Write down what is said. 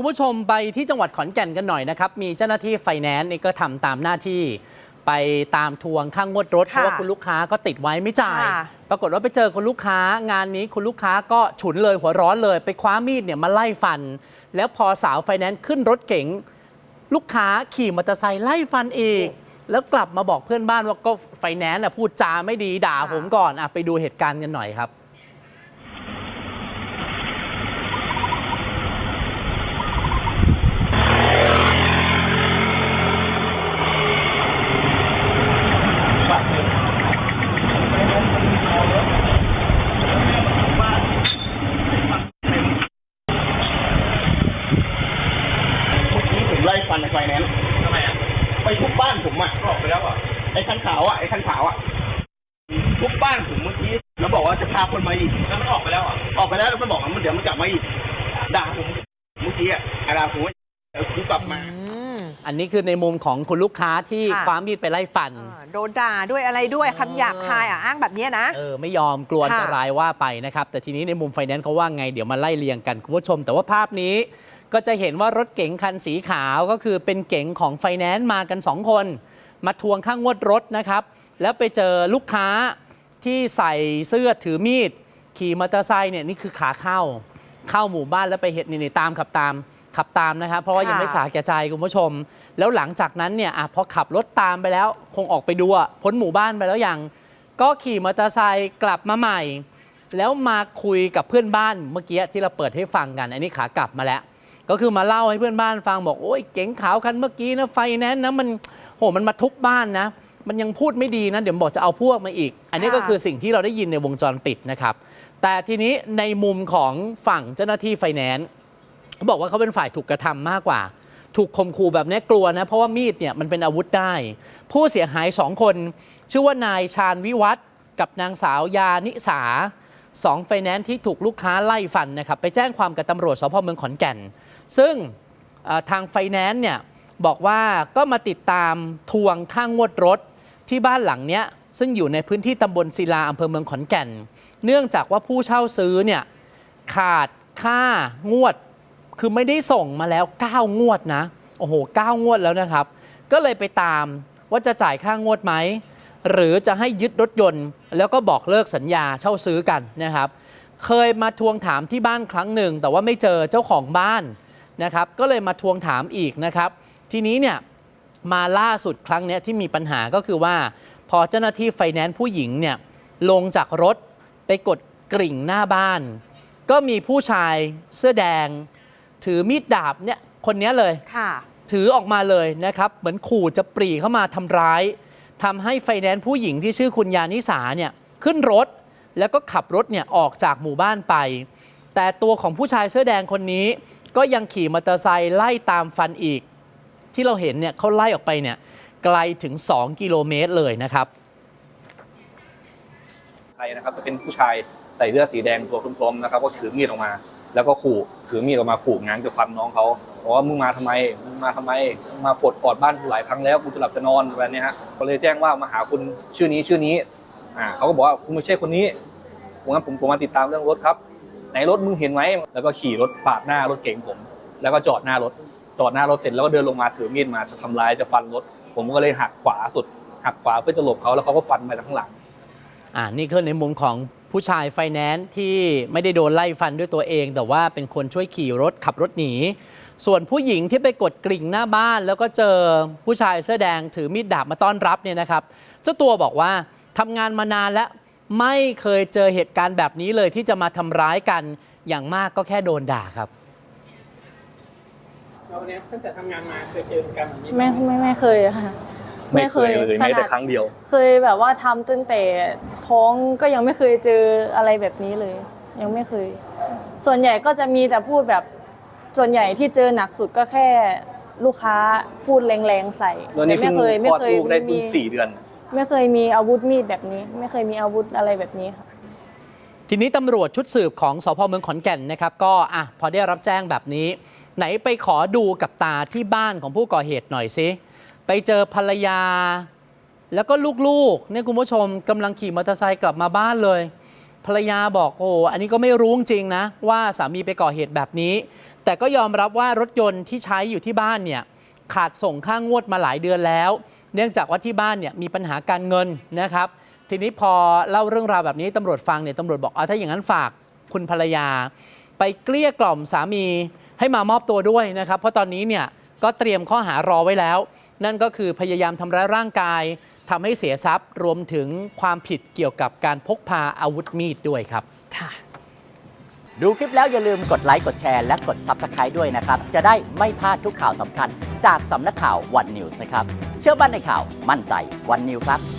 คุณผู้ชมไปที่จังหวัดขอนแก่นกันหน่อยนะครับ มีเจ้าหน้าที่ไฟแนนซ์นี่ก็ทำตามหน้าที่ ไปตามทวงค่างวดรถ เพค่ะราะว่าคุณลูกค้าก็ติดไว้ไม่จ่ายค่ะปรากฏว่าไปเจอคุณลูกค้างานนี้คุณลูกค้าก็ฉุนเลยหัวร้อนเลย ไปคว้ามีดเนี่ยมาไล่ฟัน แล้วพอสาวไฟแนนซ์ขึ้นรถเก๋งลูกค้าขี่มอเตอร์ไซค์ไล่ฟันอีก แล้วกลับมาบอกเพื่อนบ้านว่าก็ไฟแนนซ์น่ะพูดจาไม่ดีด่าผมก่อนอะไปดูเหตุการณ์กันหน่อยครับ นี่ผ มไล่ฟันในไฟแนนซ์ทำไมอะไปทุบบ้านผมอะออกไปแล้วอะไอ้คันขาวอะไอ้คันขาวอะทุบบ้านผมเมื่อกี้แล้วบอกว่าจะพาคนมาอีกแล้วมันออกไปแล้วอะออกไปแล้วแล้วมันบอกว่ามันเดี๋ยวมันกลับมาอีกด่าผมเมื่อกี้อะด่าผมว่าเดี๋ยวกูกลับมาอืมอันนี้คือในมุมของคุณลูกค้าที่ค่ะ คว้ามีดไปไล่ฟันอ่าโดนด่าด้วยอะไรด้วยคำหยาบคายอะอ้างแบบเนี้ยนะ เออไม่ยอมกลัวอันตค่ะรายว่าไปนะครับ แต่ทีนี้ในมุมไฟแนนซ์เขาว่าไงเดี๋ยวมาไล่เรียงกัน คุณผู้ชม แต่ว่าภาพนี้ ก็จะเห็นว่ารถเก๋งคันสีขาวก็คือเป็นเก๋งของไฟแนนซ์มากัน 2 คน มาทวงค่างวดรถนะครับ แล้วไปเจอลูกค้าที่ใส่เสื้อถือมีด ขี่มอเตอร์ไซค์เนี่ยนี่คือขาเข้า เข้าหมู่บ้านแล้วไปเห็นนี่นี่ตามขับตามขับตามนะครับ เพราะว่ายังค่ะไม่สาแก่ใจคุณผู้ชม แล้วหลังจากนั้นเนี่ยอะพอขับรถตามไปแล้ว คงออกไปดูอะพ้นหมู่บ้านไปแล้วยังก็ขี่มอเตอร์ไซค์กลับมาใหม่ แล้วมาคุยกับเพื่อนบ้านเมื่อกี้ที่เราเปิดให้ฟังกัน อันนี้ขากลับมาแล้ว ก็คือมาเล่าให้เพื่อนบ้านฟังบอกโอ้ยเก๋งขาวคันเมื่อกี้นะไฟแนนซ์นะมันโหมันมาทุบบ้านนะ มันยังพูดไม่ดีนะเดี๋ยวบอกจะเอาพวกมาอีก อันนี้ก็ค่ะคือสิ่งที่เราได้ยินในวงจรปิดนะครับ แต่ทีนี้ในมุมของฝั่งเจ้าหน้าที่ไฟแนนซ์เขาบอกว่าเขาเป็นฝ่ายถูกกระทำมากกว่า ถูกข่มขู่แบบนี้กลัวนะ เพราะว่ามีดเนี่ยมันเป็นอาวุธได้ ผู้เสียหายสองคน ชื่อว่านายชาญวิวัฒน์กับนางสาวยานิสา สองไฟแนนซ์ที่ถูกลูกค้าไล่ฟันนะครับไปแจ้งความกับตำรวจสพเมืองขอนแก่น ซึ่งทางไฟแนนซ์เนี่ยบอกว่าก็มาติดตามทวงค่างวดรถที่บ้านหลังเนี้ยซึ่งอยู่ในพื้นที่ตำบลศิลาอำเภอเมืองขอนแก่น เนื่องจากว่าผู้เช่าซื้อเนี่ยขาดค่างวด คือไม่ได้ส่งมาแล้ว 9 งวดนะ โอ้โห 9 งวดแล้วนะครับ ก็เลยไปตามว่าจะจ่ายค่างวดไหม หรือจะให้ยึดรถยนต์ แล้วก็บอกเลิกสัญญาเช่าซื้อกันนะครับ เคยมาทวงถามที่บ้านครั้งหนึ่ง แต่ว่าไม่เจอเจ้าของบ้านนะครับ ก็เลยมาทวงถามอีกนะครับ ทีนี้เนี่ยมาล่าสุดครั้งเนี้ยที่มีปัญหาก็คือว่า พอเจ้าหน้าที่ไฟแนนซ์ผู้หญิงเนี่ยลงจากรถไปกดกริ่งหน้าบ้าน ก็มีผู้ชายเสื้อแดง ถือมีดดาบเนี่ยคนเนี้ยเลยค่ะถือออกมาเลยนะครับ เหมือนขู่จะปรีเข้ามาทำร้าย ทำให้ไฟแนนซ์ผู้หญิงที่ชื่อคุณยานิสาเนี่ยขึ้นรถ แล้วก็ขับรถเนี่ยออกจากหมู่บ้านไป แต่ตัวของผู้ชายเสื้อแดงคนนี้ ก็ยังขี่มอเตอร์ไซค์ไล่ตามฟันอีก ที่เราเห็นเนี่ยเขาไล่ออกไปเนี่ยไกลถึง 2 กิโลเมตรเลยนะครับใครนะครับจะเป็นผู้ชายใส่เสื้อสีแดงตัวคล้มๆนะครับ ก็ถือมีดออกมา แล้วก็ขู่ถือมีดออกมาขู่ง้างจะฟันน้องเขา บอกว่ามึงมาทำไมมึงมาทำไมมาปลดกอดบ้านกูหลายครั้งแล้วกูจะหลับจะนอนแบบนี้ฮะก็เลยแจ้งว่ามาหาคุณชื่อนี้ชื่อนี้อ่าเขาก็บอกว่าคุณไม่ใช่คนนี้ผมงั้นผมผมมาติดตามเรื่องรถครับไหนรถมึงเห็นไหมแล้วก็ขี่รถปาดหน้ารถเก๋งผม แล้วก็จอดหน้ารถจอดหน้ารถเสร็จแล้วก็เดินลงมาถือมีดมาจะทำร้ายจะฟันรถ ผมก็เลยหักขวาสุดหักขวาเพื่อจะหลบเขาแล้วเขาก็ฟันมาจากข้างหลังอ่านี่คือในมุมของ ผู้ชายไฟแนนซ์ที่ไม่ได้โดนไล่ฟันด้วยตัวเอง แต่ว่าเป็นคนช่วยขี่รถขับรถหนี ส่วนผู้หญิงที่ไปกดกริ่งหน้าบ้าน แล้วก็เจอผู้ชายเสื้อแดงถือมีดดาบมาต้อนรับเนี่ยนะครับ เจ้าตัวบอกว่าทำงานมานานแล้วไม่เคยเจอเหตุการณ์แบบนี้เลยที่จะมาทำร้ายกันอย่างมากก็แค่โดนด่าครับเราเนี่ยตั้งแต่ทำงานมาเคยเจอเหตุการณ์แบบนี้ไม่บ้างหไม่ไม่เคยค่ะ ไม่เคยเลยขแม้นาแต่ดครั้งเดียว เคยแบบว่าทำตั้งแต่ท้องก็ยังไม่เคยเจออะไรแบบนี้เลย ยังไม่เคย ส่วนใหญ่ก็จะมีแต่พูดแบบส่วนใหญ่ที่เจอหนักสุดก็แค่ลูกค้าพูดแรงๆใส่แล้วนี่แต่เพิ่ไม่งเคยคลอดลูกได้มีเพิ่งสี่เดือน ไม่เคยมีอาวุธมีดแบบนี้ ไม่เคยมีอาวุธอะไรแบบนี้ค่ะทีนี้ตำรวจชุดสืบของสพเมืองขอนแก่นนะครับ ก็อะพอได้รับแจ้งแบบนี้ ไหนไปขอดูกับตาที่บ้านของผู้ก่อเหตุหน่อยสิ ไปเจอภรรยา แล้วก็ลูกๆเนี่ยคุณผู้ชมกำลังขี่มอเตอร์ไซค์กลับมาบ้านเลย ภรรยาบอกโอ้อันนี้ก็ไม่รู้จริงนะ ว่าสามีไปก่อเหตุแบบนี้ แต่ก็ยอมรับว่ารถยนต์ที่ใช้อยู่ที่บ้านเนี่ยขาดส่งค่างงวดมาหลายเดือนแล้ว เนื่องจากว่าที่บ้านเนี่ยมีปัญหาการเงินนะครับ ทีนี้พอเล่าเรื่องราวแบบนี้ตำรวจฟังเนี่ยตำรวจบอกเอาถ้าอย่างนั้นฝากคุณภรรยา ไปเกลี้ยกล่อมสามีให้มามอบตัวด้วยนะครับ เพราะตอนนี้เนี่ย ก็เตรียมข้อหารอไว้แล้ว นั่นก็คือพยายามทำร้ายร่างกายทำให้เสียทรัพย์รวมถึงความผิดเกี่ยวกับการพกพาอาวุธมีดด้วยครับ ค่ะ ดูคลิปแล้วอย่าลืมกดไลค์ กดแชร์และกด Subscribe ด้วยนะครับ จะได้ไม่พลาดทุกข่าวสำคัญ จากสำนักข่าววันนิวส์นะครับ เชื่อมั่นในข่าวมั่นใจวันนิวครับ